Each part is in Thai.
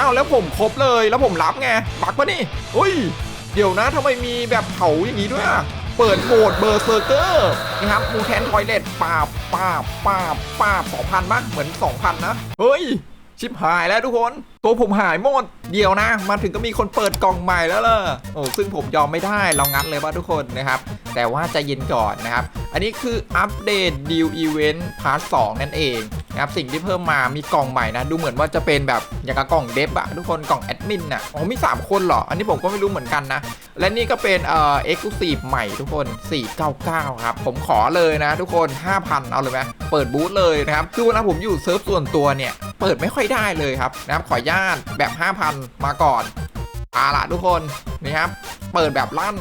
อ้าวแล้วผมครบเลยแล้วผมรับไงบักปะนี่อุ้ย เดี๋ยวนะทำไมมีแบบเผาอย่างนี้ด้วยอะเปิดโหมดเบอร์เซอร์เกอร์นะครับมูแทนทอยเลตปาบปาบปาบปาบสองพันมั้งเหมือนสองพันนะ เฮ้ย ชิบหายแล้วทุกคน ตัวผมหายหมด เดี๋ยวนะ มาถึงก็มีคนเปิดกล่องใหม่แล้วล่ะโอ้ซึ่งผมยอมไม่ได้เรางัดเลยว่าทุกคนนะครับ แต่ว่าใจะเย็นก่อนนะครับ อันนี้คืออัปเดตดีลอีเวนต์พาร์ทสนั่นเอง นะครับสิ่งที่เพิ่มมามีกล่องใหม่นะดูเหมือนว่าจะเป็นแบบอย่างกับกล่องเดฟอะทุกคนกล่องแอดมินอะโอ๋อมี 3 คนเหรอ อันนี้ผมก็ไม่รู้เหมือนกันนะ และนี่ก็เป็นเอ่อเอ็กซ์คลูซีฟใหม่ทุกคน 499 ครับ ผมขอเลยนะทุกคน 5,000 เอาเลยไหมเปิดบูธเลยนะครับคือเวลาผมอยู่เซิร์ฟส่วนตัวเนี่ยเปิดไม่ค่อยได้เลยครับนะครับขออนุญาตแบบ 5,000 มาก่อนอาล่ะทุกคนนี่ครับเปิดแบบลั่น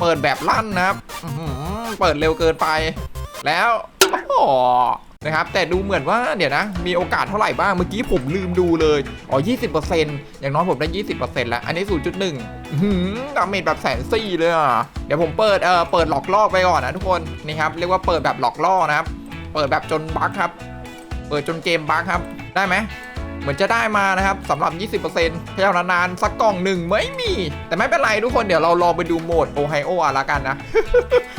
เปิดแบบลั่นนะครับเปิดเร็วเกินไป แล้วโอ้ นะครับแต่ดูเหมือนว่าเดี๋ยวนะ มีโอกาสเท่าไหร่บ้างเมื่อกี้ผมลืมดูเลยอ๋อ20%อย่างน้อยผมได้ 20%แล้ว อันนี้ 0.1หือดาเมจแบบแสนสี่เลยอะเดี๋ยวผมเปิดเอ่อเปิดหลอกล่อไปก่อนนะทุกคนนี่ครับเรียกว่าเปิดแบบหลอกล่อนะครับ เปิดแบบจนบั๊กครับ เปิดจนเกมบั๊กครับได้ไหม เหมือนจะได้มานะครับสำหรับ 20%พยายามนานๆสักกล่องหนึ่งไม่มี แต่ไม่เป็นไรทุกคนเดี๋ยวเราลองไปดูโหมดโอไฮโออะละกันนะ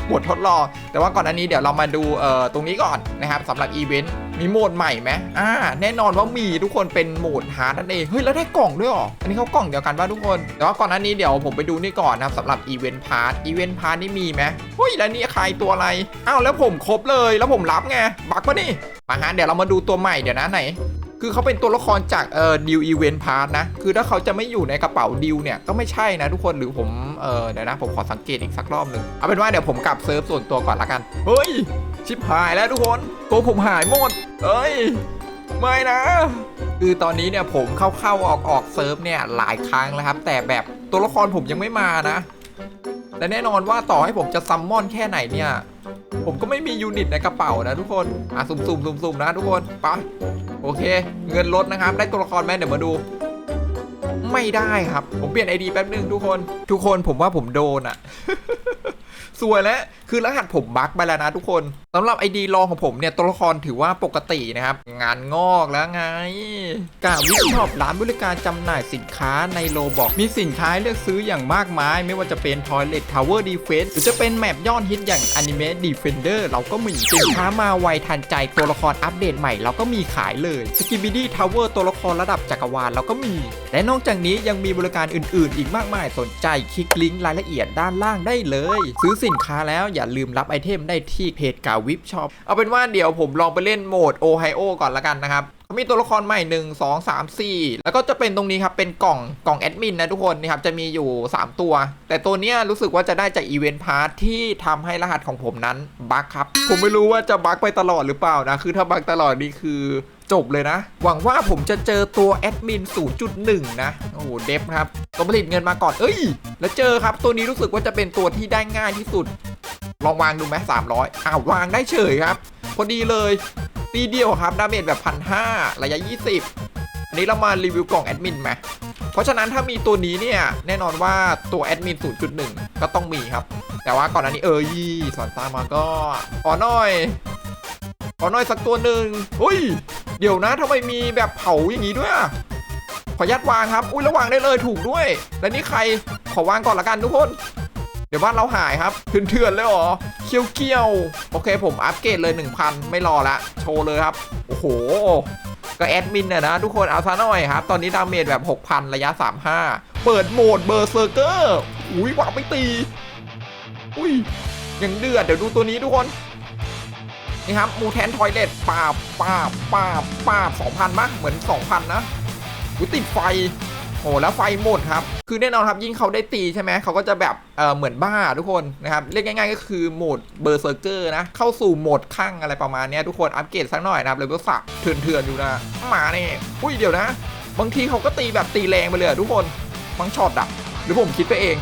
โหมดทดลอง แต่ว่าก่อนอันนี้เดี๋ยวเรามาดูเอ่อตรงนี้ก่อนนะครับสำหรับอีเวนต์มีโหมดใหม่ไหมอ่า แน่นอนว่ามีทุกคนเป็นโหมดฮานั่นเอง เฮ้ย แล้วได้กล่องด้วยเหรอ อันนี้เขากล่องเดียวกันป่ะทุกคน แต่ว่าก่อนอันนี้เดี๋ยวผมไปดูนี่ก่อนนะครับสำหรับอีเวนต์พาร์ท อีเวนต์พาร์ทนี่มีไหมเฮ้ย แล้วนี่ใครตัวอะไร อ้าว แล้วผมครบเลย แล้วผมรับไง บักปะนี่มาฮะเดี๋ยวเรามาดูตัวใหม่เดี๋ยวนะไหน คือเขาเป็นตัวละครจากเอ่อดิวอีเวนต์พาร์ทนะ คือถ้าเขาจะไม่อยู่ในกระเป๋าดิวเนี่ยก็ไม่ใช่นะทุกคนหรือผมเออเดี๋ยวนะผมขอสังเกตอีกสักรอบหนึ่งเอาเป็นว่าเดี๋ยวผมกลับเซิร์ฟส่วนตัวก่อนละกัน เฮ้ย ชิบหายแล้วทุกคนตัวผมหายหมดเอ้ยไม่นะ คือตอนนี้เนี่ยผมเข้าๆออกออกๆเซิร์ฟเนี่ยหลายครั้งแล้วครับ แต่แบบตัวละครผมยังไม่มานะและแน่นอนว่าต่อให้ผมจะซัมมอนแค่ไหนเนี่ย ผมก็ไม่มียูนิตในกระเป๋านะทุกคน อะสุ่มๆสุ่มๆนะทุกคนไป โอเค เงินลดนะครับ ได้ตัวละครไหมเดี๋ยวมาดู ไม่ได้ครับ ผมเปลี่ยนไอดีแป๊บนึงทุกคน ทุกคนผมว่าผมโดนอะ สวยแล้วคือรหัสผมบั๊กไปแล้วนะทุกคนสำหรับไอดีรองของผมเนี่ยตัวละครถือว่าปกตินะครับ งานงอกแล้วไงกาวิชอปร้านบริการจำหน่ายสินค้าในโลบอกมีสินค้าเลือกซื้ออย่างมากมาย ไม่ว่าจะเป็น Toilet Tower Defense หรือจะเป็นแมปยอดฮิตอย่าง Anime Defender เราก็มีสินค้ามาไวทันใจตัวละครอัปเดตใหม่เราก็มีขายเลย Skibidi Tower ตัวละครระดับจักรวาลเราก็มี และนอกจากนี้ยังมีบริการอื่น ๆ อีกมากมายสนใจคลิกลิงก์รายละเอียดด้านล่างได้เลย ซื้อสิินค้าแล้วอย่าลืมรับไอเทมได้ที่เพจกาวิบช็อปเอาเป็นว่าเดี๋ยวผมลองไปเล่นโหมดโอไฮโอก่อนละกันนะครับมีตัวละครใหม่ 1 2 3 4 แล้วก็จะเป็นตรงนี้ครับ เป็นกล่องกล่องแอดมินนะทุกคนนี่ครับ จะมีอยู่ 3 ตัว แต่ตัวเนี้ยรู้สึกว่าจะได้จากอีเวนต์พาร์ทที่ทำให้รหัสของผมนั้นบั๊กครับ ผมไม่รู้ว่าจะบั๊กไปตลอดหรือเปล่านะ คือถ้าบั๊กตลอดนี่คือ จบเลยนะ หวังว่าผมจะเจอตัวแอดมิน 0.1 นะ โอ้โห เดฟครับตัวผลิตเงินมาก่อน เอ้ย แล้วเจอครับ ตัวนี้รู้สึกว่าจะเป็นตัวที่ได้ง่ายที่สุด ลองวางดูไหมสามร้อยอ้าววางได้เฉยครับ พอดีเลย ตีเดียวครับ ดาเมจแบบพันห้าระยะ 20 อันนี้เรามารีวิวกล่องแอดมินไหมเพราะฉะนั้นถ้ามีตัวนี้เนี่ย แน่นอนว่าตัวแอดมิน 0.1 ก็ต้องมีครับ แต่ว่าก่อนอันนี้เออยี่สอนตามมาก็ขอหน่อยขอหน่อยสักตัวหนึ่งอุ้ย เดี๋ยวนะทำไมมีแบบเผาอย่างนี้ด้วยอะขอยัดวางครับ อุ้ยแล้ววางได้เลยถูกด้วย และนี่ใครขอวางก่อนละกันทุกคน เดี๋ยวบ้านเราหายครับเถื่อนๆเลยเหรอเคี้ยวเคี้ยวๆโอเคผมอัปเกรดเลย 1,000 ไม่รอละโชว์เลยครับ โอ้โห ก็แอดมินน่ะนะ ทุกคนเอาซะหน่อยครับ ตอนนี้ดาเมจแบบ 6,000 ระยะ 35 เปิดโหมดเบอร์เซอร์เกอร์อุ้ยวางไม่ตี อุ้ยยังเดือดเดี๋ยวดูตัวนี้ทุกคน นี่ครับมูแทนทอยเลตปาบปาบปาบปาบ2,000มั้งเหมือน2,000นนะอุ้ยติดไฟโอ้แล้วไฟหมดครับ คือแน่นอนครับยิ่งเขาได้ตีใช่ไหมเขาก็จะแบบเออเหมือนบ้าทุกคนนะครับเรียกง่ายๆก็คือโหมดเบอร์เซอร์เกอร์นะ เข้าสู่โหมดข้างอะไรประมาณนี้ทุกคนอัปเกรดสักหน่อยนะครับเลยก็สับเถื่อนๆอยู่นะมาเนี่ยอุ้ยเดี๋ยวนะ บางทีเขาก็ตีแบบตีแรงไปเลยทุกคนบางช็อตอะหรือผมคิดไปเอง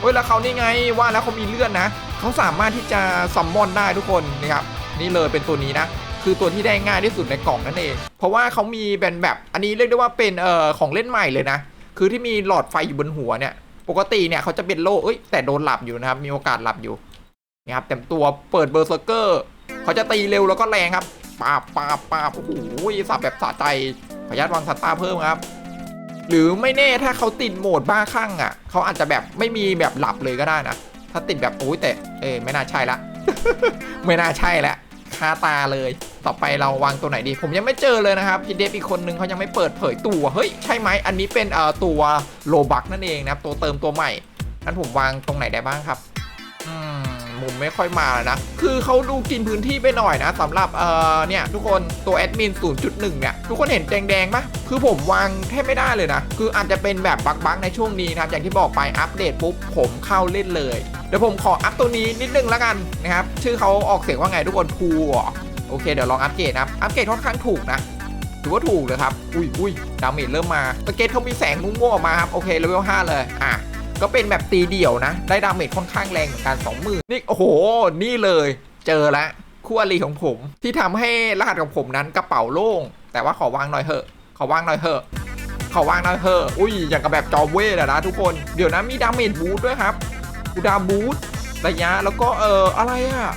เฮ้ยแล้วเขานี่ไงว่าแล้วเขามีเลื่อนนะ เขาสามารถที่จะซัมมอนได้ทุกคนนะครับนี่เลยเป็นตัวนี้นะคือตัวที่ได้ง่ายที่สุดในกล่องนั่นเอง เพราะว่าเขามีเป็นแบบอันนี้เรียกได้ว่าเป็นเอ่อของเล่นใหม่เลยนะ คือที่มีหลอดไฟอยู่บนหัวเนี่ย ปกติเนี่ยเขาจะเป็นโล่เอ้ยแต่โดนหลับอยู่นะครับ มีโอกาสหลับอยู่นี่ครับเต็มตัวเปิดเบอร์เซอร์เกอร์เขาจะตีเร็วแล้วก็แรงครับปาบปาบปาบโอ้โหสับแบบสะใจพออนุญาตวางสตาร์เพิ่มครับ หรือไม่แน่ถ้าเขาติดโหมดบ้าคลั่งอะเขาอาจจะแบบไม่มีแบบหลับเลยก็ได้นะ ถ้าติดแบบโอ้ยแต่เอ้ไม่น่าใช่ละ ไม่น่าใช่ละคาตาเลย ต่อไปเราวางตัวไหนดี ผมยังไม่เจอเลยนะครับพีเดฟอีกคนนึงเขายังไม่เปิดเผยตัว เฮ้ย ใช่ไหมอันนี้เป็นเอ่อตัวโลบักนั่นเองนะครับ ตัวเติมตัวใหม่นั้นผมวางตรงไหนได้บ้างครับ มมุมไม่ค่อยมาเลยนะ คือเขาดูกินพื้นที่ไปหน่อยนะสำหรับเอ่อเนี่ยทุกคนตัวแอดมิน 0.1 เนี่ย ทุกคนเห็นแดงๆปะคือผมวางแทบไม่ได้เลยนะ คืออาจจะเป็นแบบบั๊กๆในช่วงนี้นะครับ อย่างที่บอกไปอัปเดตปุ๊บผมเข้าเล่นเลย เดี๋ยวผมขออัพตัวนี้นิดนึงแล้วกันนะครับ ชื่อเขาออกเสียงว่าไงทุกคนพูโอเคเดี๋ยวลองอัปเกรดนะครับอัปเกรดค่อนข้างถูกนะถือว่าถูกเลยครับ อุ้ยอุ้ยดาเมจเริ่มมาสเกตเขามีแสงมุ่งๆออกมาครับ โอเคเลเวล5เลย อะ ก็เป็นแบบตีเดี่ยวนะ ได้ดาเมจค่อนข้างแรงเหมือนกัน20,000นี่ โอ้โห นี่เลย เจอละคู่อริของผม ที่ทำให้รหัสของผมนั้นกระเป๋าโล่ง แต่ว่าขอวางหน่อยเถอะขอวางหน่อยเถอะขอวางหน่อยเถอะอุ้ยอย่างกับแบบจอมเวทอะนะทุกคนเดี๋ยวนะมีดาเมจบูทด้วยครับกูดาบูทระยะแล้วก็เอออะไรอะ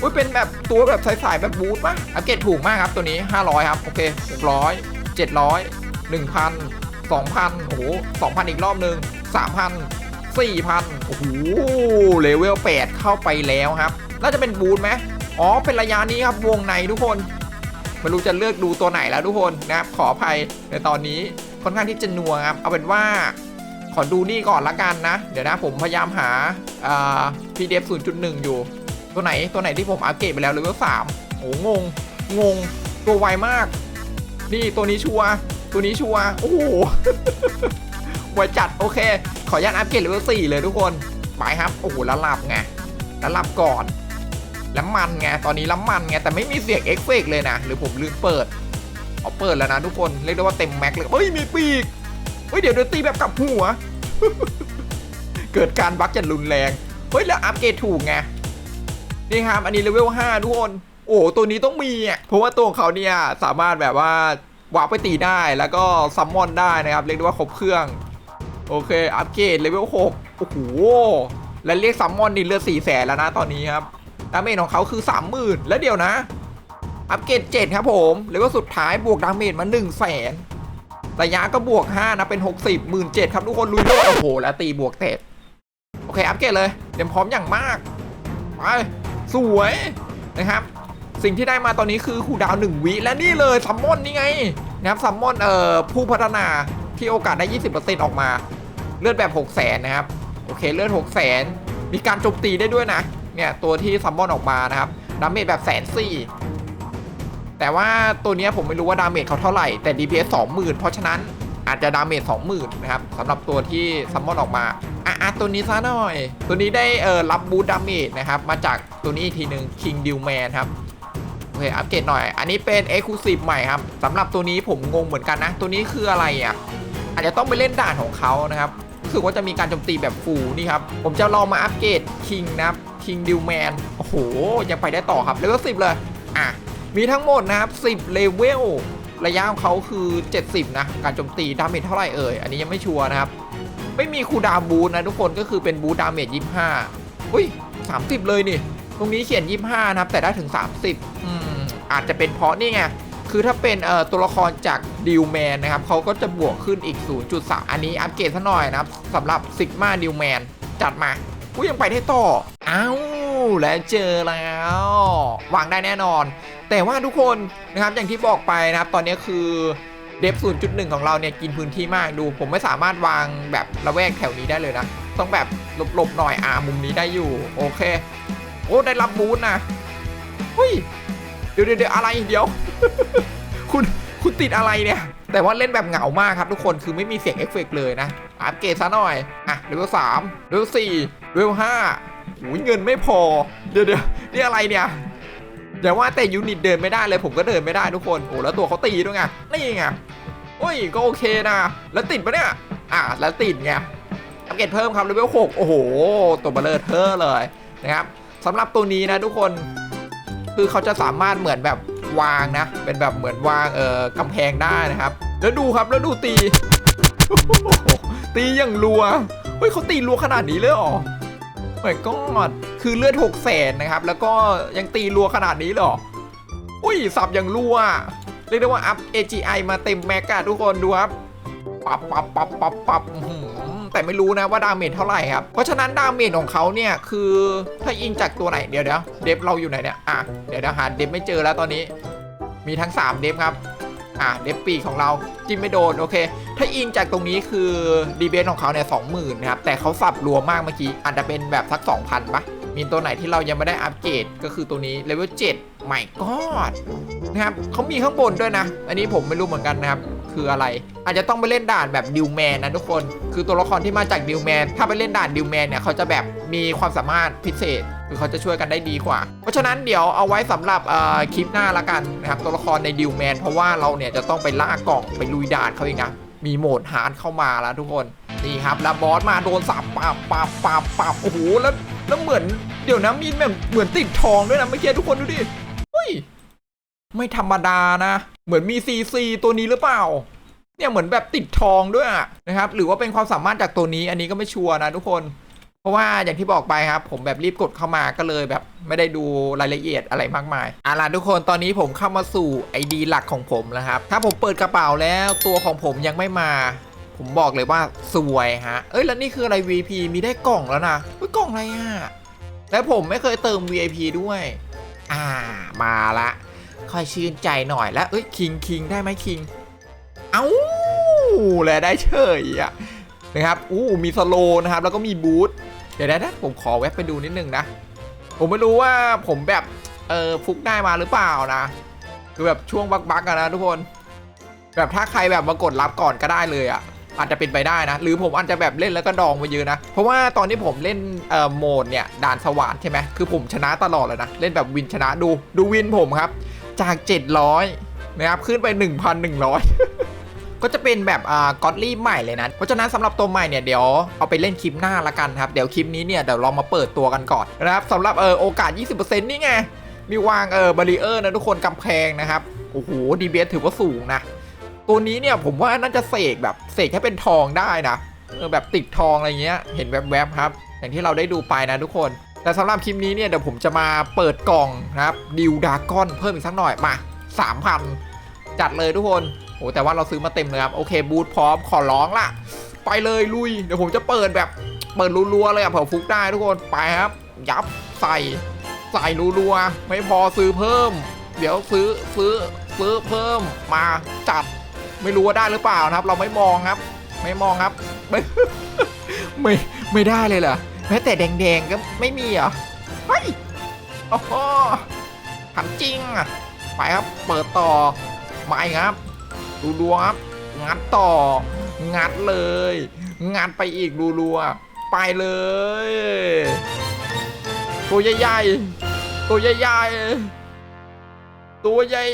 อุ้ยเป็นแบบตัวแบบสายๆแบบบูทปะอัปเกรดถูกมากครับตัวนี้ 500 ครับ โอเค 600 700 1,000 2,000 โอ้โห 2,000 อีกรอบหนึ่ง 3,000 4,000 โอ้โห เลเวล 8 เข้าไปแล้วครับ น่าจะเป็นบูทไหมอ๋อ เป็นระยะนี้ครับ วงในทุกคน ไม่รู้จะเลือกดูตัวไหนแล้วทุกคนนะครับ ขออภัยในตอนนี้ค่อนข้างที่จะนัวครับ เอาเป็นว่า ขอดูนี่ก่อนละกันนะ เดี๋ยวนะผมพยายามหาพีดีเอ่า PDF 0.1อยู่ ตัวไหนตัวไหนที่ผมอัปเกรดไปแล้วเลเวล3โอ้งง งง ตัวไวมาก นี่ตัวนี้ชัว ตัวนี้ชัว โอ้โห ไวจัดโอเค ขออนุญาตอัปเกรดเลเวล4เลยทุกคนไปครับโอ้โหแล้วหลับไงแล้วหลับก่อนแล้วมันไงตอนนี้แล้วมันไงแต่ไม่มีเสียงเอฟเฟกเลยนะ หรือผมลืมเปิดเอาเปิดแล้วนะทุกคนเรียกได้ว่าเต็มแม็กเลยเฮ้ยมีปีกเฮ้ยเดี๋ยวเดี๋ยวตีแบบกับหัว เกิดการบั๊กจัดรุนแรงเฮ้ยแล้วอัปเกรดถูกไงนี่ครับอันนี้เลเวล5ทุกคนโอ้ตัวนี้ต้องมีอะเพราะว่าตัวของเขาเนี่ยสามารถแบบว่าวาร์ปไปตีได้แล้วก็ซัมมอนได้นะครับเรียกได้ว่าครบเครื่อง โอเค อัปเกรดเลเวล6โอ้โห และเรียกซัมมอนนี่เลือด4แสนแล้วนะตอนนี้ครับ ดาเมจของเขาคือ 30,000 แล้วเดี๋ยวนะ อัปเกรด7ครับผมเลเวลสุดท้ายบวกดาเมจมา 1 0 0 0 0แสนระยะก็บวก 5 นะ เป็น 60 1 7ครับทุกคนลุยโลดโอ้โห แล้วตีบวกเตะโอเค อัปเกรดเลย เตรียมพร้อมอย่างมาก ไป สวยนะครับ สิ่งที่ได้มาตอนนี้คือคูลดาวน์1วิและนี่เลยซัมมอนนี่ไง นะครับซัมมอนเอ่อผู้พัฒนาที่โอกาสได้ 20%ออกมา เลือดแบบ6 0 0 0 0นนะครับโอเคเลือด6 0 0 0 0มีการโจมตีได้ด้วยนะเนี่ยตัวที่ซัมมอนออกมานะครับดาเมจแบบแสนสี่แต่ว่าตัวนี้ผมไม่รู้ว่าดาเมจเขาเท่าไหร่แต่ DPS 20,000 เพราะฉะนั้นอาจจะดาเมจ20,000นะครับสำหรับตัวที่ซัมมอนออกมาอะอะตัวนี้ซะหน่อย ตัวนี้ได้เอ่อรับบูทดาเมจนะครับมาจากตัวนี้อีกทีหนึ่ง King d e w m a n ครับโอเคอัปเกรดหน่อย อันนี้เป็น Exclusive ใหม่ครับสำหรับตัวนี้ผมงงเหมือนกันนะ ตัวนี้คืออะไรอะอาจจะต้องไปเล่นด่านของเขานะครับ รู้สึกว่าจะมีการโจมตีแบบฟูนี่ครับ ผมจะลองมาอัปเกรด King นะครับ King d e w m a n โอ้โห ยังไปได้ต่อครับเลเวล10เลย อะ มีทั้งหมดนะครับ10เลเวลระยะของเขาคือ 70 นะ การโจมตีดาเมจเท่าไหร่เอ่ย อันนี้ยังไม่ชัวร์นะครับ ไม่มีคูดาบูนะทุกคนก็คือเป็นบูดาเมจ25อุ้ย 30 เลยนี่ ตรงนี้เขียน 25 นะครับ แต่ได้ถึง 30 อืม อาจจะเป็นเพราะนี่ไง คือถ้าเป็นเอ่อตัวละครจากดิวแมนนะครับเขาก็จะบวกขึ้นอีก 0.3 อันนี้อัปเกรดซะหน่อยนะครับสำหรับซิกมาดิวแมนจัดมากูยังไปได้ต่ออ้าวและเจอแล้ววางได้แน่นอน แต่ว่าทุกคนนะครับอย่างที่บอกไปนะครับ ตอนนี้คือเดฟ0.1 ของเราเนี่ยกินพื้นที่มากดู ผมไม่สามารถวางแบบระแวกแถวนี้ได้เลยนะ ต้องแบบหลบๆหน่อยอ่ามุมนี้ได้อยู่ โอเค โอ้ได้รับบูทนะเฮ้ยเดี๋ยวเดี๋ยวเดี๋ยวอะไรเดี๋ยว คุณคุณติดอะไรเนี่ย แต่ว่าเล่นแบบเหงามากครับทุกคนคือไม่มีเสียงเอฟเฟกเลยนะ อัปเกรดซะหน่อย อะเลเวลสามเลเวลสี่เลเวลห้าโอ้ยเงินไม่พอ เดี๋ยวเดี๋ยวนี่อะไรเนี่ยอย่าว่าแต่ยูนิตเดินไม่ได้เลยผมก็เดินไม่ได้ทุกคน โอ้แล้วตัวเขาตีด้วยไง นี่ไงโอ้ยก็โอเคนะ แล้วติดปะเนี่ย อะแล้วติดไงอัปเกรดเพิ่มครับเลเวล6โอ้โห ตัวเบลเลอร์เทอร์เลยนะครับสำหรับตัวนี้นะทุกคน คือเขาจะสามารถเหมือนแบบ วางนะ เป็นแบบเหมือนวางเอ่อกำแพงได้นะครับ แล้วดูครับแล้วดูตี ตีอย่างรัวเฮ้ยเขาตีรัวขนาดนี้เลยเหรอไม่ก็คือเลือดหกแสนนะครับ แล้วก็ยังตีรัวขนาดนี้เหรออุ้ยสับอย่างรัว เรียกได้ว่าอัพ AGI มาเต็มแม็กอะทุกคนดูครับปับปับปับปับปับ แต่ไม่รู้นะว่าดาเมจเท่าไหร่ครับ เพราะฉะนั้นดาเมจของเขาเนี่ยคือถ้ายิงจากตัวไหนเดี๋ยวเดี๋ยวเดฟเราอยู่ไหนเนี่ยอะเดี๋ยวเดี๋ยวหาเดฟไม่เจอแล้วตอนนี้ มีทั้ง 3 เดฟครับอะเดฟปีของเราจิ้มไม่โดนโอเค ถ้ายิงจากตรงนี้คือดีเบนของเขาเนี่ยสองหมื่นนะครับแต่เขาสับรัวมากเมื่อกี้อาจจะเป็นแบบสัก 2,000ปะมีตัวไหนที่เรายังไม่ได้อัปเกรดก็คือตัวนี้เลเวล7ใหม่กอดนะครับเขามีข้างบนด้วยนะ อันนี้ผมไม่รู้เหมือนกันนะครับ คืออะไร อาจจะต้องไปเล่นด่านแบบดิวแมนนะทุกคน คือตัวละครที่มาจากดิวแมนถ้าไปเล่นด่านดิวแมนเนี่ยเขาจะแบบมีความสามารถพิเศษคือเขาจะช่วยกันได้ดีกว่า เพราะฉะนั้นเดี๋ยวเอาไว้สำหรับเอ่อคลิปหน้าละกันนะครับตัวละครในดิวแมนเพราะว่าเราเนี่ยจะต้องไปล่ากล่องไปลุยด่านเขาเองนะมีโหมดฮาร์ดเข้ามาแล้วทุกคนนี่ครับแล้วบอสมาโดนสับปับปับปับปับโอ้โหแล้วแล้วเหมือนเดี๋ยวนะมีแบบเหมือนติดทองด้วยนะเมื่อกี้ทุกคนดูดิเฮ้ยไม่ธรรมดานะ เหมือนมีซีซีตัวนี้หรือเปล่า เนี่ยเหมือนแบบติดทองด้วยนะครับ หรือว่าเป็นความสามารถจากตัวนี้ อันนี้ก็ไม่ชัวร์นะทุกคน เพราะว่าอย่างที่บอกไปครับ ผมแบบรีบกดเข้ามาก็เลยแบบไม่ได้ดูรายละเอียดอะไรมากมายเอาล่ะทุกคนตอนนี้ผมเข้ามาสู่ไอดีหลักของผมแล้วครับ ถ้าผมเปิดกระเป๋าแล้วตัวของผมยังไม่มาผมบอกเลยว่าสวยฮะ เอ้ยแล้วนี่คืออะไร VP มีได้กล่องแล้วนะเฮ้ยกล่องอะไรอะ แล้วผมไม่เคยเติม VIP ด้วย อ่ามาละ ค่อยชื่นใจหน่อยแล้วเอ้ยคิงคิงได้ไหมคิง เอ้าแล้วได้เฉยอะนะครับอู้มีสโลนะครับแล้วก็มีบูทเดี๋ยวนะผมขอแวะไปดูนิดนึงนะผมไม่รู้ว่าผมแบบเออฟุกได้มาหรือเปล่านะคือแบบช่วงบักๆอะนะทุกคน แบบถ้าใครแบบมากดรับก่อนก็ได้เลยอะอาจจะเป็นไปได้นะ หรือผมอาจจะแบบเล่นแล้วก็ดองไปเยอะนะ เพราะว่าตอนที่ผมเล่นเอ่อโหมดเนี่ยด่านสว่านใช่ไหมคือผมชนะตลอดเลยนะ เล่นแบบวินชนะดูดูวินผมครับ จาก 700 นะครับ ขึ้นไป 1,100 ก็จะเป็นแบบอ่ากอดลี่ใหม่เลยนะ เพราะฉะนั้นสำหรับตัวใหม่เนี่ย เดี๋ยวเอาไปเล่นคลิปหน้าละกันครับ เดี๋ยวคลิปนี้เนี่ยเดี๋ยวเรามาเปิดตัวกันก่อนนะครับสำหรับเออโอกาส 20%นี่ไง มีวางเออบารีเออร์นะทุกคนกำแพงนะครับโอ้โหดีเบสถือว่าสูงนะ ตัวนี้เนี่ยผมว่าน่าจะเสกแบบเสกให้เป็นทองได้นะเออแบบติดทองอะไรเงี้ย เห็นแวบๆครับ อย่างที่เราได้ดูไปนะทุกคน แต่สำหรับคลิปนี้เนี่ยเดี๋ยวผมจะมาเปิดกล่องนะครับดิวดากอนเพิ่มอีกสักหน่อยมา 3,000 จัดเลยทุกคนโอ้แต่ว่าเราซื้อมาเต็มเลยครับ โอเคบูทพร้อมขอร้องละไปเลยลุย เดี๋ยวผมจะเปิดแบบเปิดรัวๆเลยอะเผื่อฟุกได้ทุกคนไปครับ ยับใส่ใส่รัวๆไม่พอซื้อเพิ่ม เดี๋ยวซื้อซื้อซื้อเพิ่มมาจัดไม่รู้ว่าได้หรือเปล่านะครับ เราไม่มองครับ ไม่มองครับ ไม่ไม่ได้เลยเหรอ แม้แต่แดงๆก็ไม่มีเหรอเฮ้ยโอ้โหถามจริงอะไปครับเปิดต่อมาอีกครับ ดูดวงครับ งัดต่อ งัดเลย งัดไปอีกดูรัวๆไปเลย ตัวใหญ่ๆตัวใหญ่ๆตัวใหญ่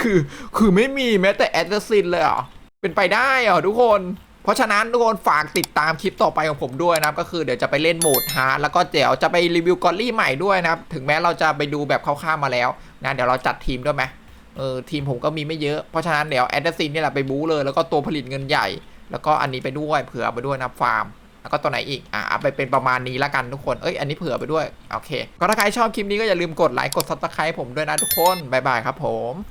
คือคือไม่มีแม้แต่แอดซินเลยเหรอเป็นไปได้เหรอทุกคน ราะฉะนั้นทุกคนฝากติดตามคลิปต่อไปของผมด้วยนะครับก็คือเดี๋ยวจะไปเล่นโหมดฮาร์ดแล้วก็เดี๋ยวจะไปรีวิวกอลลี่ใหม่ด้วยนะครับถึงแม้เราจะไปดูแบบคร่าวๆมาแล้วนะเดี๋ยวเราจัดทีมด้วยไหมเออทีมผมก็มีไม่เยอะเพราะฉะนั้นเดี๋ยวแอดซินนี่แหละไปบู๊เลยแล้วก็ตัวผลิตเงินใหญ่ แล้วก็อันนี้ไปด้วยเผื่อไปด้วยนะฟาร์มแล้วก็ตัวไหนอีก อะเอาไปเป็นประมาณนี้ละกันทุกคน เอ้ย อันนี้เผื่อไปด้วย โอเค ก็ถ้าใครชอบคลิปนี้ก็อย่าลืมกดไลค์ กดซับสไครต์ผมด้วยนะทุกคน บ๊ายบายครับผม